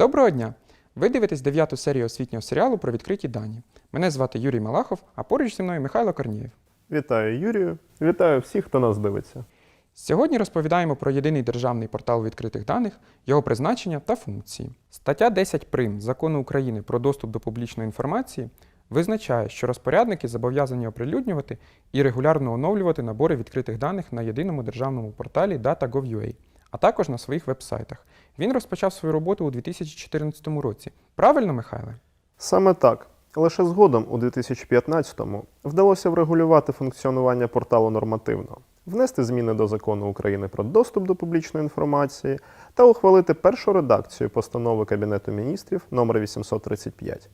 Доброго дня! Ви дивитесь дев'яту серію освітнього серіалу про відкриті дані. Мене звати Юрій Малахов, а поруч зі мною Михайло Корнієв. Вітаю Юрію. Вітаю всіх, хто нас дивиться. Сьогодні розповідаємо про єдиний державний портал відкритих даних, його призначення та функції. Стаття 10 прим. Закону України про доступ до публічної інформації визначає, що розпорядники зобов'язані оприлюднювати і регулярно оновлювати набори відкритих даних на єдиному державному порталі Data.gov.ua, також на своїх веб-сайтах. Він розпочав свою роботу у 2014 році. Правильно, Михайле? Саме так. Лише згодом, у 2015-му, вдалося врегулювати функціонування порталу нормативно, внести зміни до закону України про доступ до публічної інформації та ухвалити першу редакцію постанови Кабінету міністрів номер 835.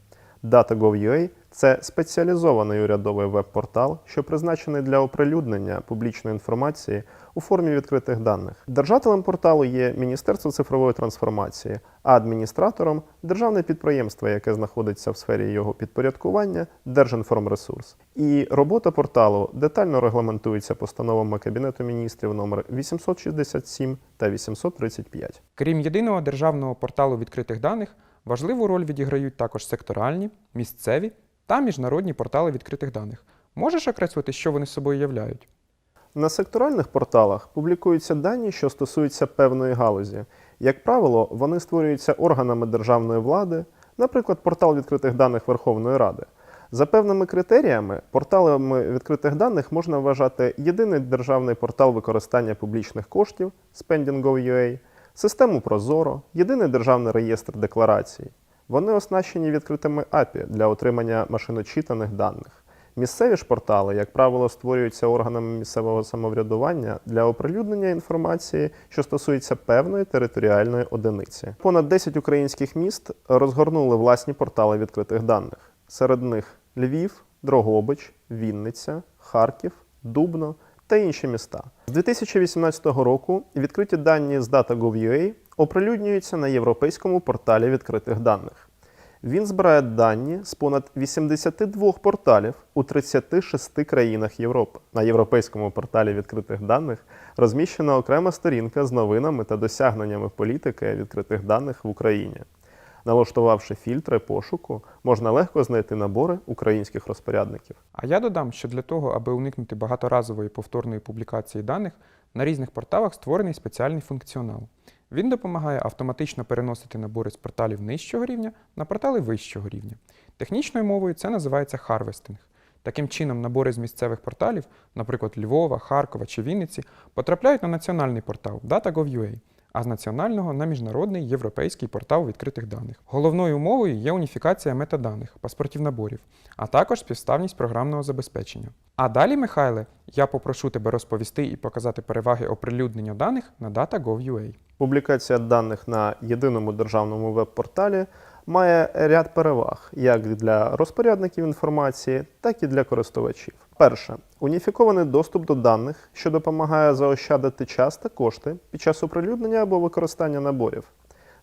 Data.gov.ua – це спеціалізований урядовий веб-портал, що призначений для оприлюднення публічної інформації у формі відкритих даних. Держателем порталу є Міністерство цифрової трансформації, а адміністратором державне підприємство, яке знаходиться в сфері його підпорядкування Держінформресурс. І робота порталу детально регламентується постановами Кабінету міністрів номер 867 та 835. Крім єдиного державного порталу відкритих даних, важливу роль відіграють також секторальні, місцеві та міжнародні портали відкритих даних. Можеш окреслити, що вони собою являють? На секторальних порталах публікуються дані, що стосуються певної галузі. Як правило, вони створюються органами державної влади, наприклад, портал відкритих даних Верховної Ради. За певними критеріями, порталами відкритих даних можна вважати єдиний державний портал використання публічних коштів Spending.gov.ua, систему Прозоро, єдиний державний реєстр декларацій. Вони оснащені відкритими API для отримання машиночитаних даних. Місцеві ж портали, як правило, створюються органами місцевого самоврядування для оприлюднення інформації, що стосується певної територіальної одиниці. Понад 10 українських міст розгорнули власні портали відкритих даних. Серед них Львів, Дрогобич, Вінниця, Харків, Дубно та інші міста. З 2018 року відкриті дані з Data.gov.ua оприлюднюються на європейському порталі відкритих даних. Він збирає дані з понад 82 порталів у 36 країнах Європи. На європейському порталі відкритих даних розміщена окрема сторінка з новинами та досягненнями політики відкритих даних в Україні. Налаштувавши фільтри пошуку, можна легко знайти набори українських розпорядників. А я додам, що для того, аби уникнути багаторазової повторної публікації даних, на різних порталах створений спеціальний функціонал. Він допомагає автоматично переносити набори з порталів нижчого рівня на портали вищого рівня. Технічною мовою це називається харвестинг. Таким чином, набори з місцевих порталів, наприклад, Львова, Харкова чи Вінниці, потрапляють на національний портал Data.gov.ua, а з національного на міжнародний європейський портал відкритих даних. Головною умовою є уніфікація метаданих, паспортів наборів, а також співставність програмного забезпечення. А далі, Михайле, я попрошу тебе розповісти і показати переваги оприлюднення даних на Data.gov.ua. Публікація даних на єдиному державному веб-порталі має ряд переваг як для розпорядників інформації, так і для користувачів. Перше уніфікований доступ до даних, що допомагає заощадити час та кошти під час оприлюднення або використання наборів.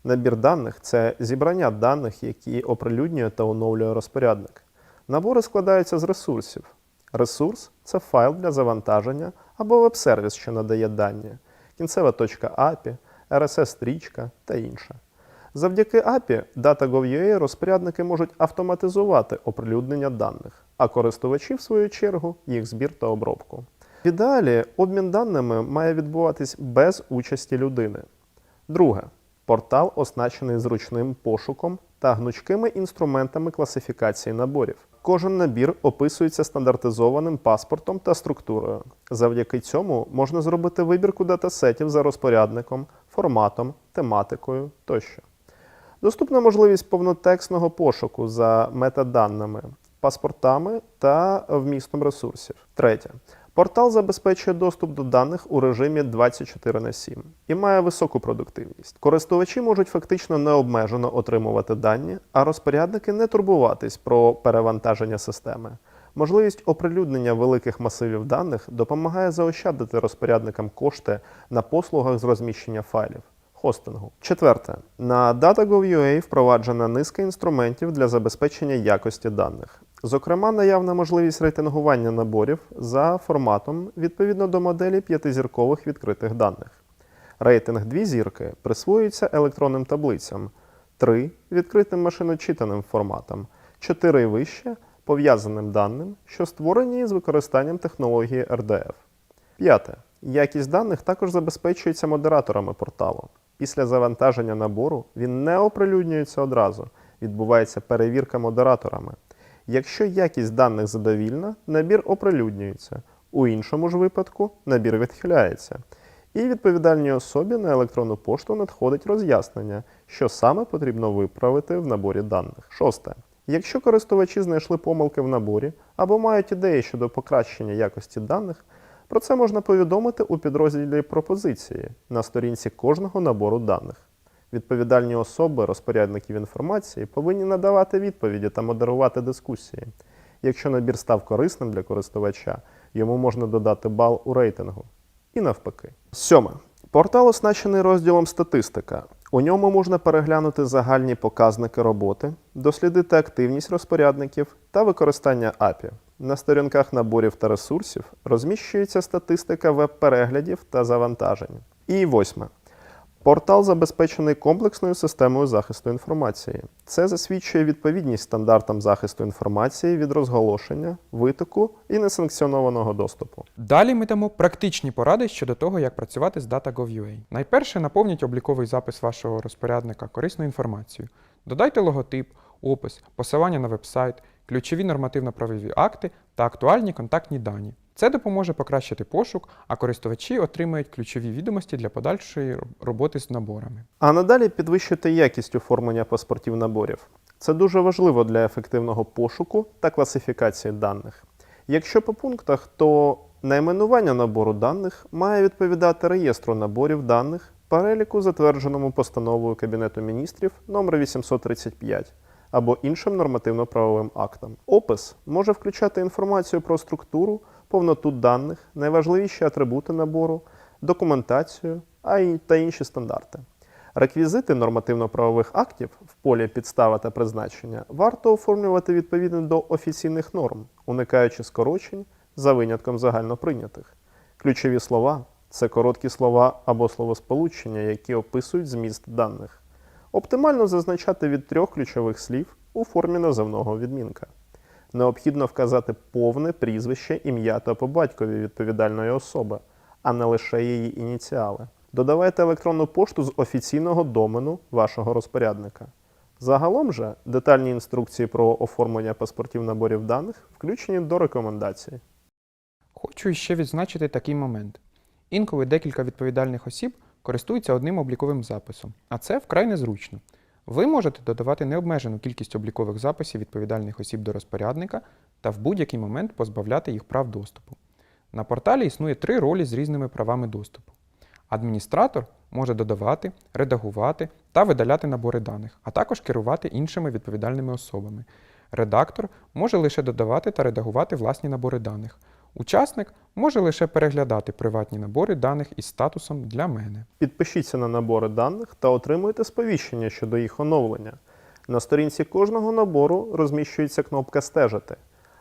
Набір даних це зібрання даних, які оприлюднює та оновлює розпорядник. Набори складаються з ресурсів. Ресурс це файл для завантаження або веб-сервіс, що надає дані, кінцева точка API, RSS-стрічка та інше. Завдяки API Data.gov.ua розпорядники можуть автоматизувати оприлюднення даних, а користувачі, в свою чергу, їх збір та обробку. В ідеалі обмін даними має відбуватись без участі людини. Друге, портал оснащений зручним пошуком та гнучкими інструментами класифікації наборів. Кожен набір описується стандартизованим паспортом та структурою. Завдяки цьому можна зробити вибірку датасетів за розпорядником, форматом, тематикою тощо. Доступна можливість повнотекстного пошуку за метаданими, паспортами та вмістом ресурсів. Третє. Портал забезпечує доступ до даних у режимі 24 на 7 і має високу продуктивність. Користувачі можуть фактично необмежено отримувати дані, а розпорядники не турбуватись про перевантаження системи. Можливість оприлюднення великих масивів даних допомагає заощадити розпорядникам кошти на послугах з розміщення файлів. Хостингу. Четверте. На Data.gov.ua впроваджена низка інструментів для забезпечення якості даних. Зокрема, наявна можливість рейтингування наборів за форматом відповідно до моделі п'ятизіркових відкритих даних. Рейтинг дві зірки присвоюється електронним таблицям, 3 відкритим машиночитаним форматом, 4 і вище пов'язаним даним, що створені з використанням технології RDF. П'яте. Якість даних також забезпечується модераторами порталу. Після завантаження набору він не оприлюднюється одразу, відбувається перевірка модераторами. Якщо якість даних задовільна, набір оприлюднюється. У іншому ж випадку набір відхиляється. І відповідальній особі на електронну пошту надходить роз'яснення, що саме потрібно виправити в наборі даних. Шосте. Якщо користувачі знайшли помилки в наборі або мають ідеї щодо покращення якості даних, про це можна повідомити у підрозділі пропозиції на сторінці кожного набору даних. Відповідальні особи, розпорядників інформації, повинні надавати відповіді та модерувати дискусії. Якщо набір став корисним для користувача, йому можна додати бал у рейтингу. І навпаки. Сьоме. Портал оснащений розділом Статистика. У ньому можна переглянути загальні показники роботи, дослідити активність розпорядників та використання API. На сторінках наборів та ресурсів розміщується статистика веб-переглядів та завантажень. І восьме. Портал забезпечений комплексною системою захисту інформації. Це засвідчує відповідність стандартам захисту інформації від розголошення, витоку і несанкціонованого доступу. Далі ми дамо практичні поради щодо того, як працювати з Data.gov.ua. Найперше наповніть обліковий запис вашого розпорядника корисною інформацією. Додайте логотип, опис, посилання на вебсайт, ключові нормативно-правові акти та актуальні контактні дані. Це допоможе покращити пошук, а користувачі отримають ключові відомості для подальшої роботи з наборами. А надалі підвищити якість оформлення паспортів наборів. Це дуже важливо для ефективного пошуку та класифікації даних. Якщо по пунктах, то найменування набору даних має відповідати реєстру наборів даних, переліку, затвердженому постановою Кабінету міністрів номер 835 або іншим нормативно-правовим актам. Опис може включати інформацію про структуру, повноту даних, найважливіші атрибути набору, документацію та інші стандарти. Реквізити нормативно-правових актів в полі підстава та призначення варто оформлювати відповідно до офіційних норм, уникаючи скорочень за винятком загальноприйнятих. Ключові слова це короткі слова або словосполучення, які описують зміст даних. Оптимально зазначати від трьох ключових слів у формі називного відмінка. Необхідно вказати повне прізвище, ім'я та по батькові відповідальної особи, а не лише її ініціали. Додавайте електронну пошту з офіційного домену вашого розпорядника. Загалом же детальні інструкції про оформлення паспортів наборів даних включені до рекомендацій. Хочу іще відзначити такий момент. Інколи декілька відповідальних осіб користуються одним обліковим записом, а це вкрай незручно. Ви можете додавати необмежену кількість облікових записів відповідальних осіб до розпорядника та в будь-який момент позбавляти їх прав доступу. На порталі існує три ролі з різними правами доступу. Адміністратор може додавати, редагувати та видаляти набори даних, а також керувати іншими відповідальними особами. Редактор може лише додавати та редагувати власні набори даних. Учасник може лише переглядати приватні набори даних із статусом для мене. Підпишіться на набори даних та отримуйте сповіщення щодо їх оновлення. На сторінці кожного набору розміщується кнопка Стежити,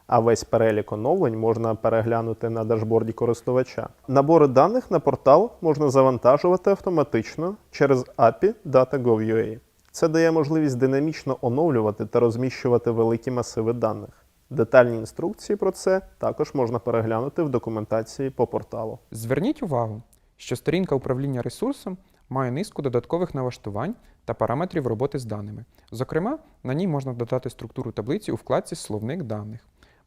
а весь перелік оновлень можна переглянути на дашборді користувача. Набори даних на портал можна завантажувати автоматично через API Data.gov.ua. Це дає можливість динамічно оновлювати та розміщувати великі масиви даних. Детальні інструкції про це також можна переглянути в документації по порталу. Зверніть увагу, що сторінка управління ресурсом має низку додаткових налаштувань та параметрів роботи з даними. Зокрема, на ній можна додати структуру таблиці у вкладці Словник даних.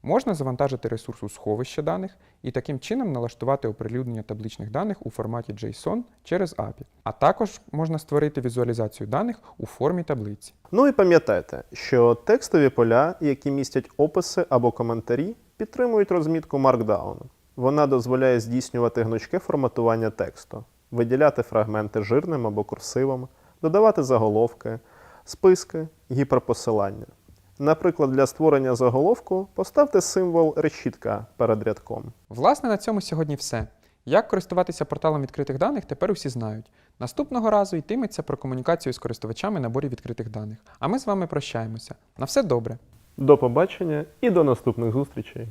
Можна завантажити ресурс у сховище даних і таким чином налаштувати оприлюднення табличних даних у форматі JSON через API. А також можна створити візуалізацію даних у формі таблиці. Ну і пам'ятайте, що текстові поля, які містять описи або коментарі, підтримують розмітку Markdown. Вона дозволяє здійснювати гнучке форматування тексту, виділяти фрагменти жирним або курсивом, додавати заголовки, списки, гіперпосилання. Наприклад, для створення заголовку поставте символ решітка перед рядком. Власне, на цьому сьогодні все. Як користуватися порталом відкритих даних, тепер усі знають. Наступного разу йтиметься про комунікацію з користувачами наборів відкритих даних. А ми з вами прощаємося. На все добре! До побачення і до наступних зустрічей!